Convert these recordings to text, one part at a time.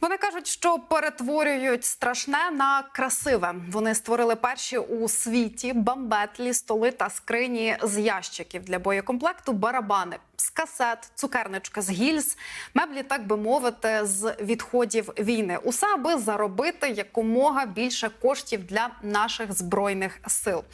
Вони кажуть, що перетворюють страшне на красиве. Вони створили перші у світі бамбетлі, столи та скрині з ящиків для боєкомплекту, барабани з касет, цукерничка з гільз, меблі, так би мовити, з відходів війни. Усе аби заробити якомога більше коштів для наших збройних сил.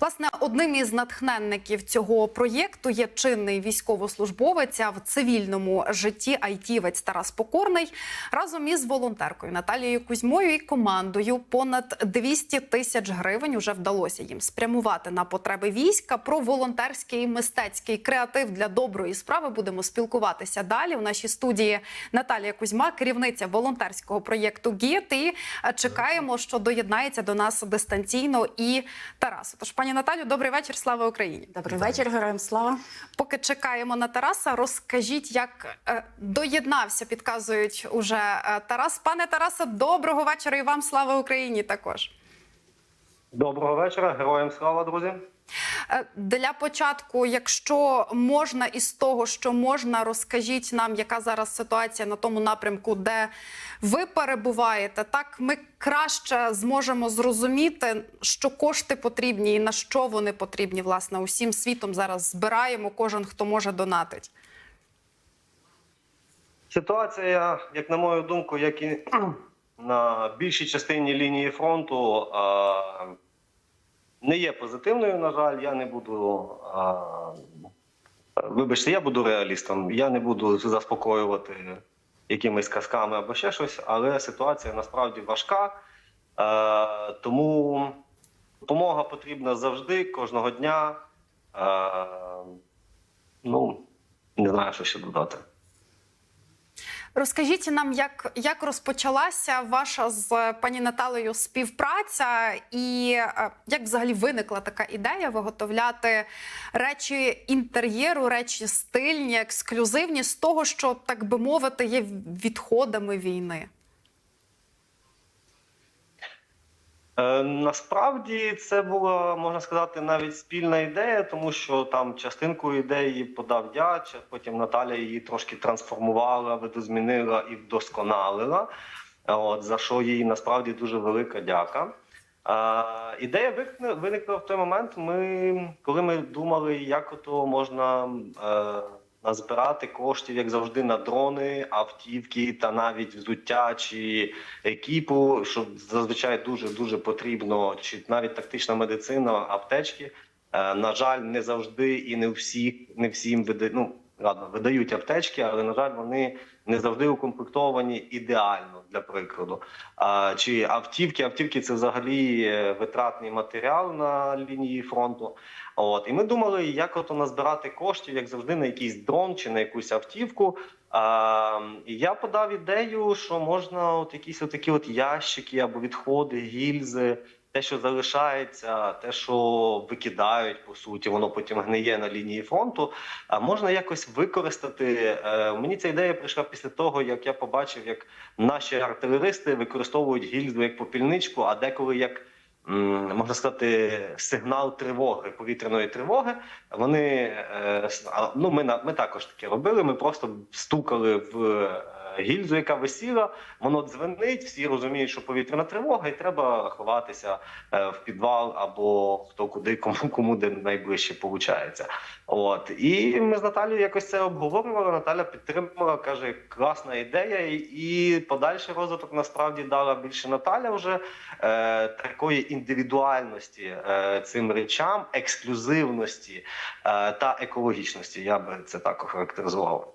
Власне, одним із натхненників цього проєкту є чинний військовослужбовець а в цивільному житті айтівець Тарас Покорний разом із волонтеркою Наталією Кузьмою і командою понад 200 тисяч гривень уже вдалося їм спрямувати на потреби війська. Про волонтерський мистецький креатив для доброї справи будемо спілкуватися далі. У нашій студії Наталія Кузьма, керівниця волонтерського проєкту ГІТ. І е, чекаємо, що доєднається до нас дистанційно і Тарас. Тож, пані Наталю, добрий вечір. Слава Україні! Добрий вечір, героям слава. Поки чекаємо на Тараса, розкажіть, як е, доєднався, підказують уже е, Тарас. Пане Тарасе, доброго вечора і вам слава Україні також. Доброго вечора, героям слава, друзі. Е, Для початку, якщо можна із того, що можна, розкажіть нам, яка зараз ситуація на тому напрямку, де ви перебуваєте. Так ми краще зможемо зрозуміти, що кошти потрібні і на що вони потрібні. Власне, усім світом зараз збираємо. Кожен хто може донатить. Ситуація, як на мою думку, як і на більшій частині лінії фронту, не є позитивною. На жаль, я не буду. а, Вибачте, я буду реалістом. Я не буду заспокоювати якимись казками або ще щось, але ситуація насправді важка. Е, тому допомога потрібна завжди, кожного дня. Е, ну, не знаю, що ще додати. Розкажіть нам, як, як розпочалася ваша з пані Наталею співпраця, і е, як взагалі виникла така ідея виготовляти речі інтер'єру, речі стильні, ексклюзивні з того, що так би мовити, є відходами війни. Е, насправді це була можна сказати навіть спільна ідея, тому що там частинку ідеї подав я, потім Наталя її трошки трансформувала, видозмінила і вдосконалила. От за що їй насправді дуже велика дяка. Е, ідея виникла в той момент. Ми коли ми думали, як ото можна. Е, назбирати коштів, як завжди, на дрони, автівки та навіть взуття чи екіпу, що зазвичай дуже дуже потрібно, чи навіть тактична медицина, аптечки. Е, на жаль, не завжди і не всі, не всім. Ну, ладно, видають аптечки, але на жаль, вони не завжди укомплектовані ідеально для прикладу. А, чи автівки? Автівки це взагалі е, витратний матеріал на лінії фронту. От і ми думали, як ото назбирати коштів, як завжди, на якийсь дрон чи на якусь автівку. А, і я подав ідею, що можна от якісь такі от ящики або відходи, гільзи. Те, що залишається, те, що викидають, по суті, воно потім гниє на лінії фронту. А можна якось використати. Е, Мені ця ідея прийшла після того, як я побачив, як наші артилеристи використовують гільзу як попільничку, а деколи як можна сказати, сигнал тривоги, повітряної тривоги. Вони е, ну, ми ми також таке робили. Ми просто стукали в. Гільзу, яка висіла, воно дзвенить, всі розуміють, що повітряна тривога, і треба ховатися е, в підвал або хто куди, кому кому де найближче виходить. От і ми з Наталією якось це обговорювали. Наталя підтримала, каже, класна ідея, і подальший розвиток насправді дала більше Наталя вже е, такої індивідуальності е, цим речам, ексклюзивності е, та екологічності. Я би це так охарактеризував.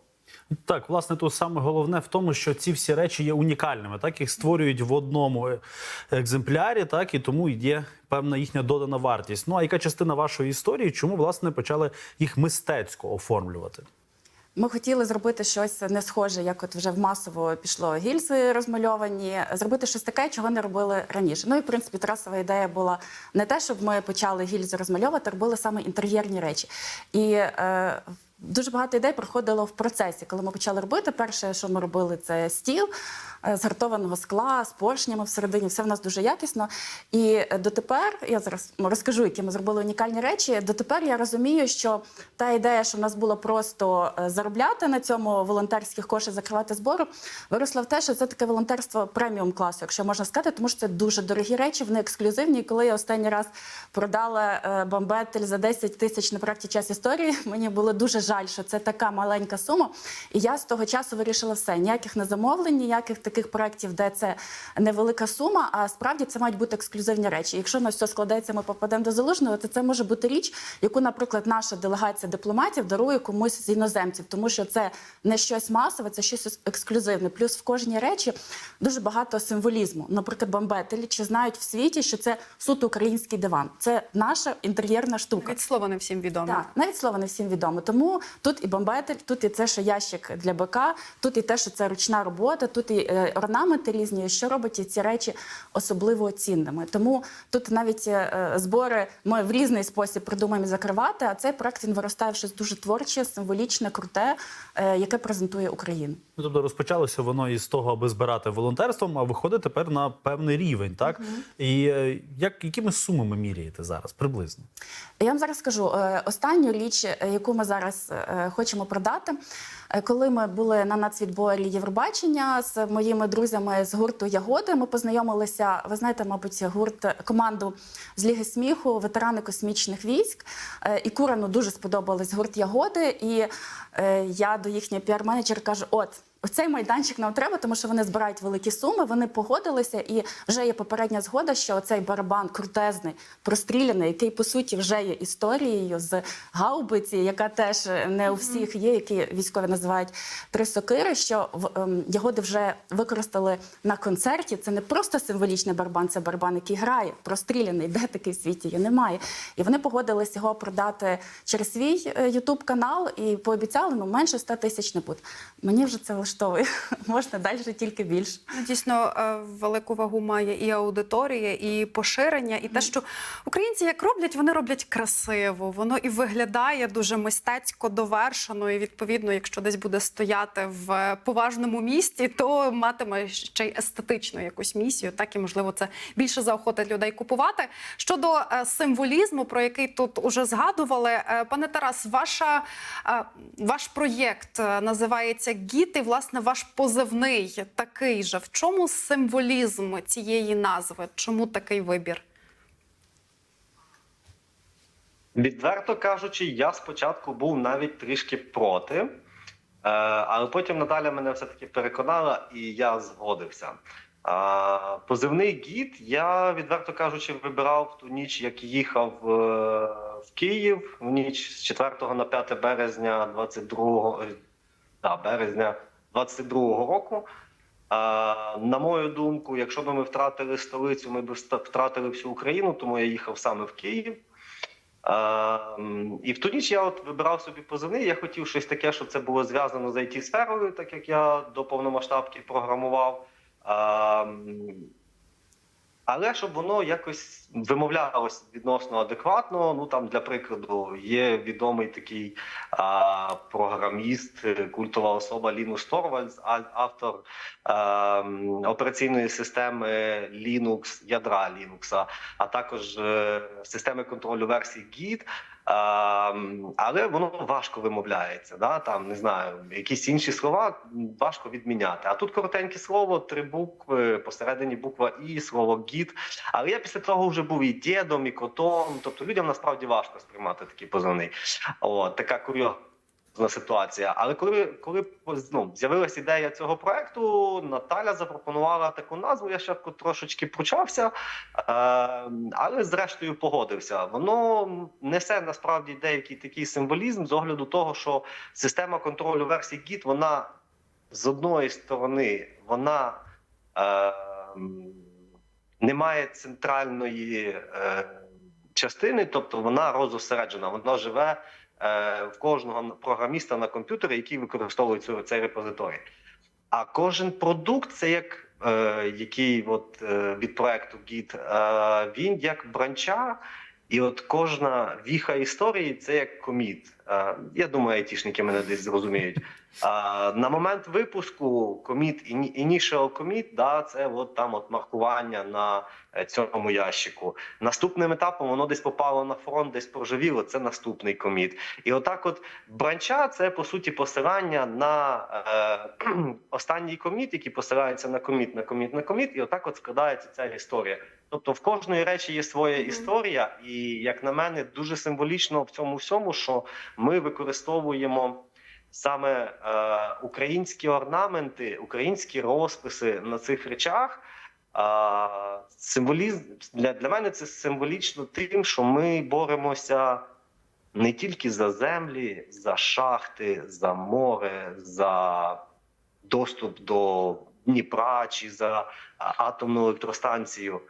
Так, власне, тут саме головне в тому, що ці всі речі є унікальними. Так їх створюють в одному е, екземплярі, так і тому є певна їхня додана вартість. Ну а яка частина вашої історії? Чому власне почали їх мистецько оформлювати? Ми хотіли зробити щось не схоже, як от вже в масово пішло гільзи розмальовані, зробити щось таке, чого не робили раніше. Ну і в принципі Тарасова ідея була не те, щоб ми почали гільзи розмальовувати, робили саме інтер'єрні речі. І е, Дуже багато ідей проходило в процесі, коли ми почали робити. Перше, що ми робили, це стіл е, з гартованого скла, з поршнями всередині. Все в нас дуже якісно. І дотепер я зараз розкажу, які ми зробили унікальні речі. Дотепер я розумію, що та ідея, що в нас було просто е, заробляти на цьому волонтерських коштів, закривати збору, виросла в те, що це таке волонтерство преміум класу, якщо можна сказати, тому що це дуже дорогі речі, вони ексклюзивні. І коли я останній раз продала е, бамбетель за 10 тисяч на проєкті час історії, мені було дуже жаль, що це така маленька сума. І я з того часу вирішила все. Ніяких не замовлень, ніяких таких проєктів, де це невелика сума. А справді це мають бути ексклюзивні речі. Якщо на все складеться, ми попадемо до залужного, то це може бути річ, яку, наприклад, наша делегація дипломатів дарує комусь з іноземців, тому що це не щось масове, це щось ексклюзивне. Плюс в кожній речі дуже багато символізму. Наприклад, бамбетелі чи знають в світі, що це суто український диван. Це наша інтер'єрна штука. Від слова не всім відомо. Так, навіть слово не всім відомо. Тому тут і бомбетель, тут і це, що ящик для бика, тут і те, що це ручна робота, тут і е, орнаменти різні, що робить ці речі особливо цінними. Тому тут навіть е, збори ми в різний спосіб придумаємо закривати. А цей проект він виростає в щось дуже творче, символічне, круте, е, яке презентує Україну. Ну, тобто розпочалося воно із того, аби збирати волонтерством, а виходить тепер на певний рівень, так? І е, як, якими сумами міряєте зараз приблизно? Я вам зараз скажу е, останню річ, е, яку ми зараз е, хочемо продати. Е, Коли ми були на нацвідборі Євробачення з моїми друзями з гурту Ягоди, ми познайомилися. Ви знаєте, мабуть, гурт команду з Ліги сміху, ветерани космічних військ. Е, І Курану дуже сподобались гурт Ягоди. І е, я до їхньої піар-менеджера кажу: от. Оцей майданчик нам треба, тому що вони збирають великі суми. Вони погодилися, і вже є попередня згода, що цей барабан крутезний, простріляний, який по суті вже є історією з гаубиці, яка теж не у всіх є, які військові називають три сокири. Що в ем, вже використали на концерті. Це не просто символічний барабан, це барабан, який грає, простріляний. Де такий в світі є? Немає. І вони погодились його продати через свій Ютуб канал і пообіцяли ну менше 100 тисяч не буде. Мені вже це влаштовує. Можна далі тільки більше. Ну, Дійсно, е, велику вагу має і аудиторія, і поширення, і те, що українці як роблять, вони роблять красиво. Воно і виглядає дуже мистецько довершено. І відповідно, якщо десь буде стояти в поважному місті, то матиме ще й естетичну якусь місію. Так і можливо це більше заохотить людей купувати. Щодо е, символізму, про який тут уже згадували, е, пане Тарас, ваша ваш проєкт називається Гіт, і власне ваш позивний такий же. В чому символізм цієї назви? Чому такий вибір? Відверто кажучи, я спочатку був навіть трішки проти, е, але потім Наталя мене все-таки переконала, і я згодився. Позивний гід я, відверто кажучи, вибирав в ту ніч, як їхав е, в Київ, в ніч з 4 на 5 березня 22 е, да, березня 22-го року. На мою думку, якщо б ми втратили столицю, ми б втратили всю Україну, тому я їхав саме в Київ. І в ту ніч я от вибирав собі позивний. Я хотів щось таке, щоб це було зв'язано з it сферою, так як я до повномасштабки програмував. Але щоб воно якось вимовлялося відносно адекватно. Ну там для прикладу є відомий такий а, програміст, культова особа Лінус Торвальдс, автор а, операційної системи Linux, ядра Linux, а також е, системи контролю версій Git. А, м, але воно важко вимовляється. Да? Там не знаю, якісь інші слова важко відміняти. А тут коротеньке слово, три букви, посередині буква І, слово гід. Але я після того вже був і дідом, і котом. Тобто людям насправді важко сприймати такі позивний. О, така курйозна ситуація. Але коли, коли ну, з'явилася ідея цього проекту, Наталя запропонувала таку назву. Я ще трошечки пручався, е, але зрештою погодився. Воно несе насправді деякий такий символізм з огляду того, що система контролю версій Git, вона з одної сторони, вона е, не має центральної е, частини, тобто вона розосереджена, вона живе в кожного програміста на комп'ютері, який використовує цю, цей репозиторій. А кожен продукт це як е, який от, е, від проекту Git, е, він як бранча. І от кожна віха історії це як коміт. Е, Я думаю, айтішники мене десь зрозуміють. На момент випуску коміт initial commit, да, це от там от маркування на е, цьому ящику. Наступним етапом воно десь попало на фронт, десь проживіло. Це наступний коміт. І отак, от бранча, це по суті посилання на е, останній коміт, який посилається на коміт, на коміт, на коміт, і отак от складається ця історія. Тобто в кожної речі є своя історія, і як на мене, дуже символічно в цьому всьому, що ми використовуємо саме е, українські орнаменти, українські розписи на цих речах. А, символізм для, для мене це символічно тим, що ми боремося не тільки за землі, за шахти, за море, за доступ до Дніпра чи за атомну електростанцію.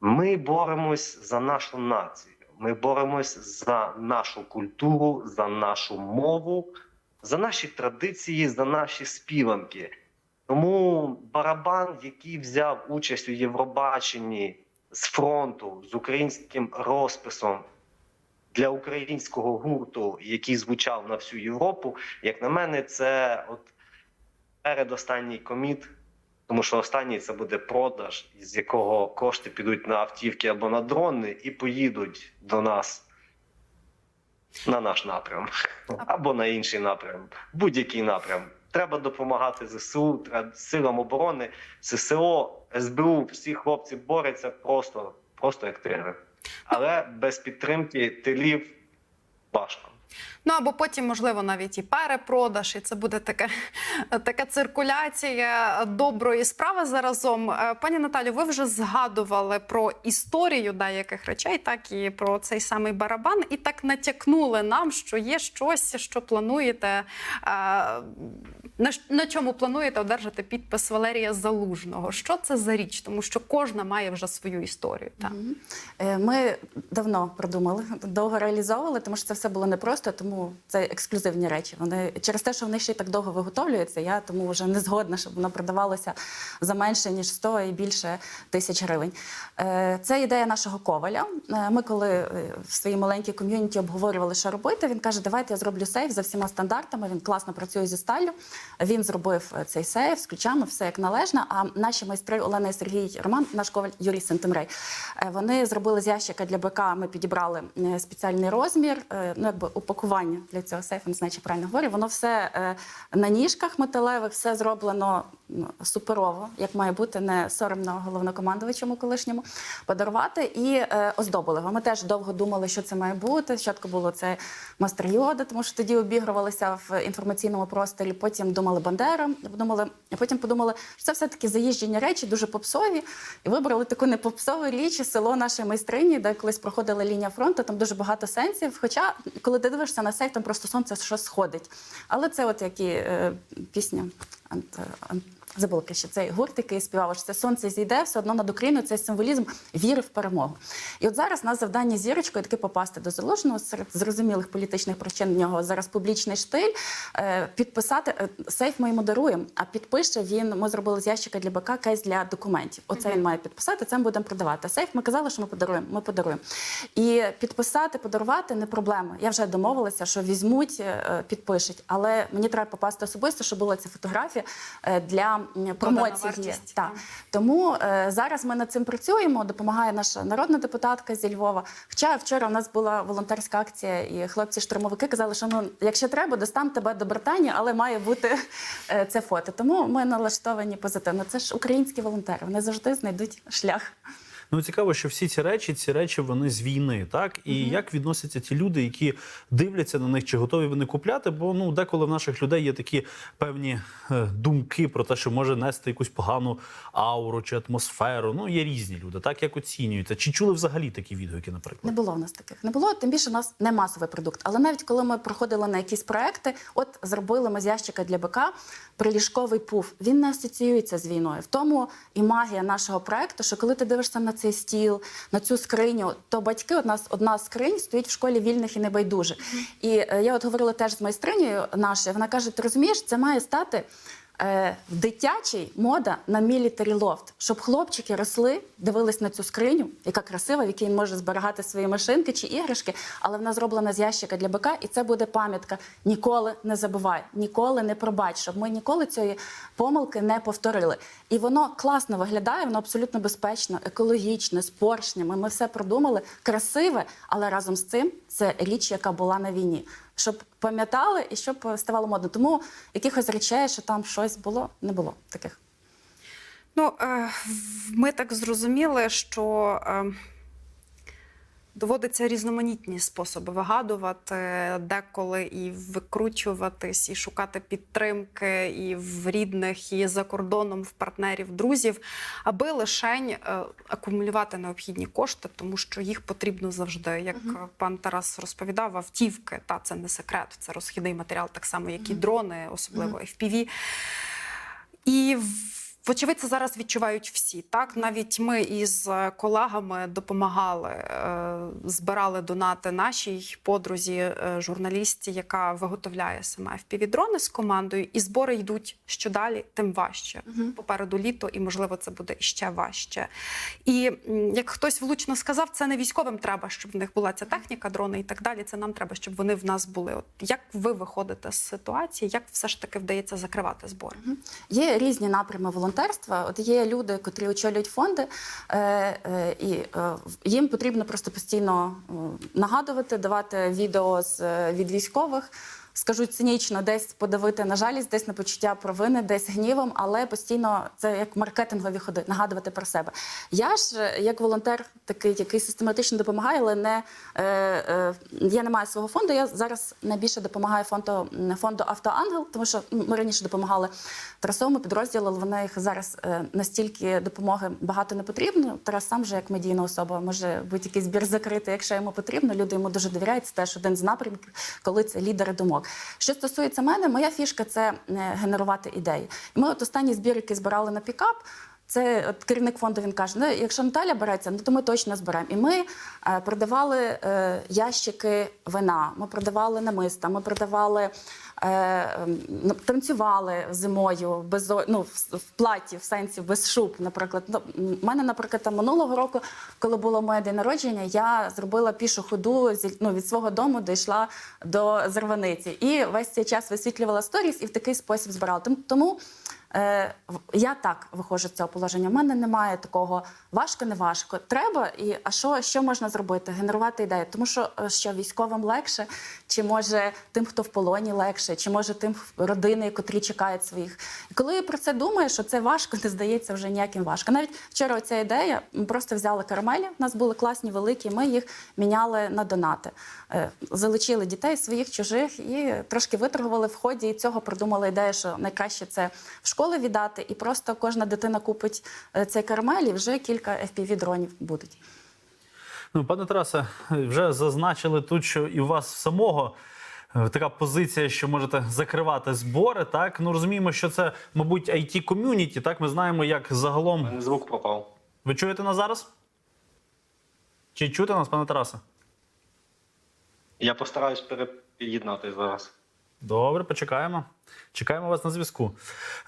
Ми боремось за нашу націю. Ми боремось за нашу культуру, за нашу мову, за наші традиції, за наші співанки. Тому барабан, який взяв участь у Євробаченні з фронту з українським розписом для українського гурту, який звучав на всю Європу, як на мене, це от передостанній коміт. Тому що останній це буде продаж, з якого кошти підуть на автівки або на дрони і поїдуть до нас на наш напрям або на інший напрям, будь-який напрям. Треба допомагати ЗСУ, силам оборони, ССО, СБУ. Всі хлопці борються просто, просто як тигри. Але без підтримки тилів важко. Ну або потім, можливо, навіть і перепродаж, і це буде таке, така циркуляція доброї справи заразом. Е, Пані Наталю, ви вже згадували про історію деяких речей, так і про цей самий барабан, і так натякнули нам, що є щось, що плануєте. е, На, чому плануєте одержати підпис Валерія Залужного? Що це за річ? Тому що кожна має вже свою історію. Так. Е, Ми давно продумали, довго реалізовували, тому що це все було непросто, тому це ексклюзивні речі. Вони через те, що вони ще й так довго виготовлюються, я тому вже не згодна, щоб воно продавалося за менше ніж 100 і більше тисяч гривень. Е, Це ідея нашого коваля. Е, Ми, коли е, в своїй маленькій ком'юніті обговорювали, що робити, він каже: Давайте я зроблю сейф за всіма стандартами. Він класно працює зі сталлю. Він зробив цей сейф з ключами, все як належно. А наші майстри Олена і Сергій Роман, наш коваль Юрій Сентемрей, е, вони зробили з ящика для БК. Ми підібрали спеціальний розмір, ну якби упакування для цього сейфу, не знаю, чи правильно говорю. Воно все е, на ніжках металевих, все зроблено ну, суперово, як має бути, не соромно головнокомандувачому колишньому подарувати і е, оздобили. Ми теж довго думали, що це має бути. Спочатку було це мастер Йода, тому що тоді обігрувалися в інформаційному просторі. Потім думали Бандера, подумали, а потім подумали, що це все-таки заїжджені речі, дуже попсові. І вибрали таку непопсову річ село нашої майстрині, де колись проходила лінія фронту. Там дуже багато сенсів. Хоча, коли ти дивишся на сейф, там просто сонце що сходить. Але це от і е, пісня ант, ант, забула ще цей гурт, який співав, що це сонце зійде, все одно над Україною цей символізм віри в перемогу. І от зараз у нас завдання зірочкою таки попасти до залужного серед зрозумілих політичних причин. В нього зараз публічний штиль. е, Підписати е, сейф ми йому даруємо, а підпише він. Ми зробили з ящика для БК кейс для документів. Оце він має підписати. Це ми будемо продавати. Сейф ми казали, що ми подаруємо. Ми подаруємо. І підписати, подарувати не проблема. Я вже домовилася, що візьмуть, е, підпишуть. Але мені треба попасти особисто, щоб була ця фотографія для м, промоції. так. Тому е, зараз ми над цим працюємо. Допомагає наша народна депутатка зі Львова. Хоча вчора у нас була волонтерська акція, і хлопці-штурмовики казали, що ну, якщо треба, достам тебе до Британії, але має бути е, це фото. Тому ми налаштовані позитивно. Це ж українські волонтери. Вони завжди знайдуть шлях. Ну цікаво, що всі ці речі, ці речі вони з війни, так і як відносяться ті люди, які дивляться на них, чи готові вони купляти? Бо ну деколи в наших людей є такі певні е, думки про те, що може нести якусь погану ауру чи атмосферу. Ну є різні люди, так як оцінюються. Чи чули взагалі такі відгуки, Наприклад, Не було в нас таких. Не було, тим більше у нас не масовий продукт. Але навіть коли ми проходили на якісь проекти, от зробили ми з ящика для БК приліжковий пуф. Він не асоціюється з війною. В тому і магія нашого проекту, що коли ти дивишся на цей стіл, на цю скриню, то батьки, у нас одна скринь стоїть в школі вільних і небайдужих. І е, я от говорила теж з майстринею нашою. Вона каже: ти розумієш, це має стати Е, в дитячій мода на мілітарі лофт, щоб хлопчики росли, дивились на цю скриню, яка красива, в якій може зберігати свої машинки чи іграшки, але вона зроблена з ящика для бика, і це буде пам'ятка. Ніколи не забувай, ніколи не пробач, щоб ми ніколи цієї помилки не повторили. І воно класно виглядає, воно абсолютно безпечно, екологічне, з поршнями. Ми все продумали, красиве, але разом з цим це річ, яка була на війні. Щоб пам'ятали і щоб ставало модно. Тому якихось речей, що там щось було, не було таких. Ну, е, ми так зрозуміли, що е, доводиться різноманітні способи вигадувати, деколи і викручуватись, і шукати підтримки і в рідних, і за кордоном, в партнерів, друзів, аби лишень е, акумулювати необхідні кошти, тому що їх потрібно завжди. Як е, пан Тарас розповідав, автівки, та це не секрет, це розхідний матеріал, так само, як і дрони, особливо FPV. І в- Вочевидь, це зараз відчувають всі. Так, навіть ми із е, колегами допомагали, е, збирали донати нашій подрузі, е, журналістці, яка виготовляє саме FPV-дрони з командою, і збори йдуть що далі, тим важче. Попереду літо, і можливо це буде іще важче. І як хтось влучно сказав, це не військовим треба, щоб в них була ця техніка, дрони і так далі. Це нам треба, щоб вони в нас були. От як ви виходите з ситуації, як все ж таки вдається закривати збори? Є різні напрями волонтерства. От є люди, котрі очолюють фонди, е, е, і е, їм потрібно просто постійно нагадувати, давати відео з від військових. Скажу цинічно, десь подавити на жалість, десь на почуття провини, десь гнівом, але постійно це як маркетингові ходи, нагадувати про себе. Я ж е, як волонтер, такий, який систематично допомагає, але не е, е, я не маю свого фонду. Я зараз найбільше допомагаю фонду фонду Автоангел, тому що ми раніше допомагали трасовому підрозділу, але вони їх зараз е, настільки допомоги багато не потрібно. Тарас сам же як медійна особа може будь-який збір закрити, якщо йому потрібно. Люди йому дуже довіряють. Теж один з напрямків, коли це лідери думок. Що стосується мене, моя фішка це е, генерувати ідеї. І ми от останні збір, який збирали на пікап. Це от керівник фонду він каже: ну, якщо Наталя береться, ну то ми точно зберемо. І ми е, продавали е, ящики вина, ми продавали намиста, ми продавали. Е, ну, танцювали зимою без ну, в, в платі, в сенсі без шуб. Наприклад, ну, м, мене, наприклад, там минулого року, коли було моє день народження, я зробила пішу ходу зі- ну, від свого дому, дійшла до Зарваниці. І весь цей час висвітлювала сторіс і в такий спосіб збирала. Тому Е, я так виходжу з цього положення. У мене немає такого важко, не важко. Треба, і а що, що можна зробити? Генерувати ідеї. Тому що е, що військовим легше, чи може тим, хто в полоні легше, чи може тим родини, котрі чекають своїх. І коли про це думаю, що це важко, не здається вже ніяким важко. Навіть вчора ця ідея. Ми просто взяли карамелі. У нас були класні великі. Ми їх міняли на донати. Е, Залучили дітей своїх, чужих і трошки виторгували в ході. І цього придумали ідею, що найкраще це в школи віддати, і просто кожна дитина купить е, цей карамель, і вже кілька fpv дронів будуть. Ну, пане Тарасе, вже зазначили тут, що і у вас самого е, така позиція, що можете закривати збори. Так, ну розуміємо, що це, мабуть, it ком'юніті. Так, ми знаємо, як загалом. звук пропав. Ви чуєте нас зараз? Чи чути нас, пане Тарасе? Я постараюсь переєднати зараз. Добре, почекаємо. Чекаємо вас на зв'язку.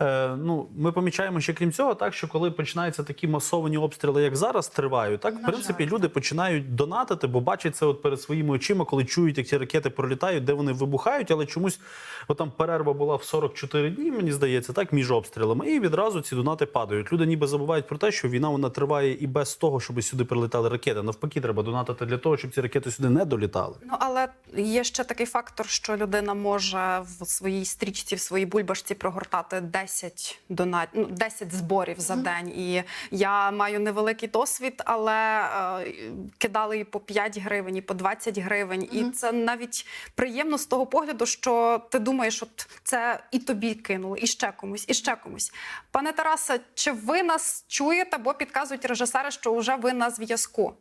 Е, ну, ми помічаємо ще крім цього, так що коли починаються такі масовані обстріли, як зараз тривають, так в принципі люди починають донатити, бо бачать це от перед своїми очима, коли чують, як ці ракети пролітають, де вони вибухають, але чомусь от там перерва була в 44 дні, мені здається, так між обстрілами, і відразу ці донати падають. Люди ніби забувають про те, що війна вона триває і без того, щоб сюди прилетали ракети. Навпаки, треба донатити для того, щоб ці ракети сюди не долітали. Ну але є ще такий фактор, що людина може в своїй стрічці, в своїй бульбашці прогортати 10 донат, ну, 10 зборів за день. І я маю невеликий досвід, але е, кидали і по 5 гривень, і по 20 гривень. І це навіть приємно з того погляду, що ти думаєш, от це і тобі кинули, і ще комусь, і ще комусь. Пане Тарасе, чи ви нас чуєте, бо підказують режисери, що вже ви на зв'язку?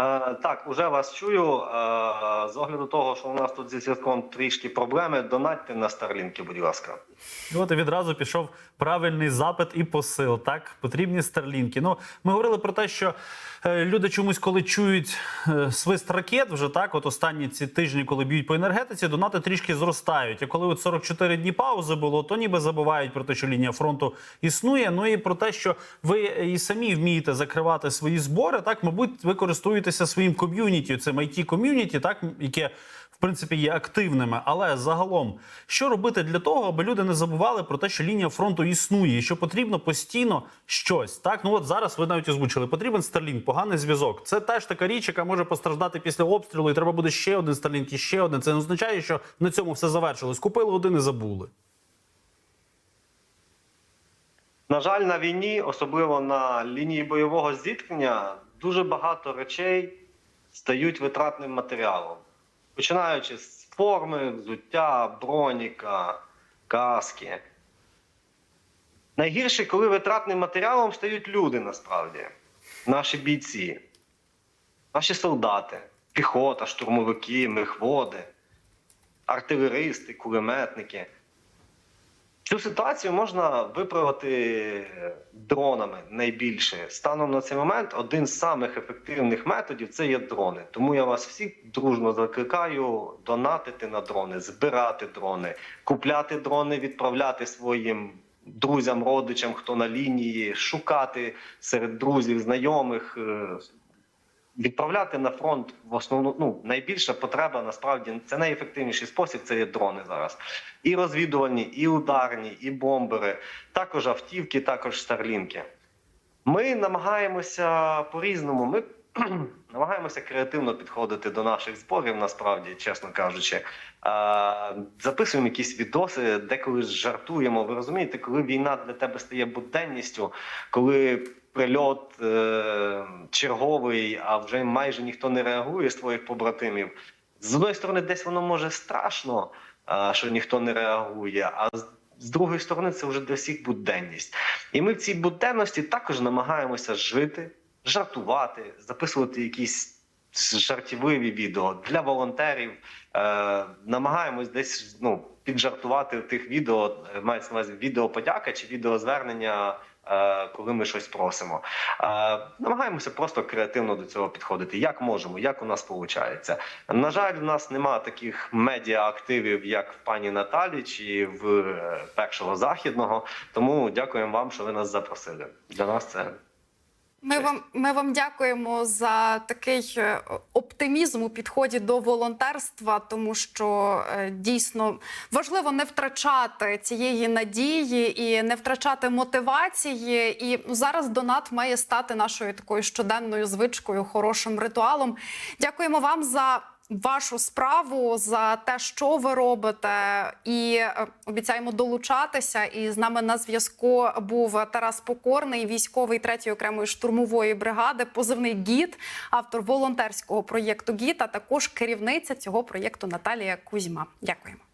Е, так, уже вас чую. Е, з огляду того, що у нас тут зі зв'язком трішки проблеми, донатьте на Старлінки, будь ласка. От і відразу пішов правильний запит і посил. Так, потрібні старлінки. Ну, ми говорили про те, що е, люди чомусь, коли чують е, свист ракет, вже так, от останні ці тижні, коли б'ють по енергетиці, донати трішки зростають. А коли от 44 дні паузи було, то ніби забувають про те, що лінія фронту існує. Ну і про те, що ви і самі вмієте закривати свої збори. Так, мабуть, ви користуєтеся своїм ком'юніті, цим it ком'юніті, так яке принципі є активними. Але загалом, що робити для того, аби люди не забували про те, що лінія фронту існує, і що потрібно постійно щось. Так, ну от зараз ви навіть озвучили, потрібен Starlink, поганий зв'язок. Це теж така річ, яка може постраждати після обстрілу, і треба буде ще один Starlink і ще один. Це не означає, що на цьому все завершилось. Купили один і забули. На жаль, на війні, особливо на лінії бойового зіткнення, дуже багато речей стають витратним матеріалом. Починаючи з форми, взуття, броніка, каски. Найгірше, коли витратним матеріалом стають люди насправді, наші бійці, наші солдати, піхота, штурмовики, мехводи, артилеристи, кулеметники. Цю ситуацію можна виправити дронами найбільше. Станом на цей момент один з самих ефективних методів це є дрони. Тому я вас всіх дружно закликаю донатити на дрони, збирати дрони, купляти дрони, відправляти своїм друзям, родичам, хто на лінії, шукати серед друзів, знайомих. Відправляти на фронт в основну ну найбільша потреба насправді це найефективніший спосіб. Це є дрони зараз. І розвідувальні, і ударні, і бомбери, також автівки, також старлінки. Ми намагаємося по-різному. Ми намагаємося креативно підходити до наших зборів, насправді, чесно кажучи. Записуємо якісь відоси, деколи жартуємо. Ви розумієте, коли війна для тебе стає буденністю, коли прильот е- черговий, а вже майже ніхто не реагує з твоїх побратимів. З одної сторони, десь воно може страшно, а, що ніхто не реагує, а з другої сторони, це вже для всіх буденність. І ми в цій буденності також намагаємося жити, жартувати, записувати якісь жартівливі відео для волонтерів. Е, намагаємось десь ну, піджартувати тих відео, е, мається на увазі відео подяка чи відеозвернення, е, коли ми щось просимо. Е, намагаємося просто креативно до цього підходити, як можемо, як у нас виходить. На жаль, в нас нема таких медіа активів, як в пані Наталі чи в першого західного. Тому дякуємо вам, що ви нас запросили. Для нас це Ми вам, ми вам дякуємо за такий е, оптимізм у підході до волонтерства, тому що е, дійсно важливо не втрачати цієї надії і не втрачати мотивації. І зараз донат має стати нашою такою щоденною звичкою, хорошим ритуалом. Дякуємо вам за. Вашу справу за те, що ви робите, і е, обіцяємо долучатися. І з нами на зв'язку був Тарас Покорний, військовий 3-ї окремої штурмової бригади, позивний гід, автор волонтерського проєкту ГІД, а також керівниця цього проєкту Наталія Кузьма. Дякуємо.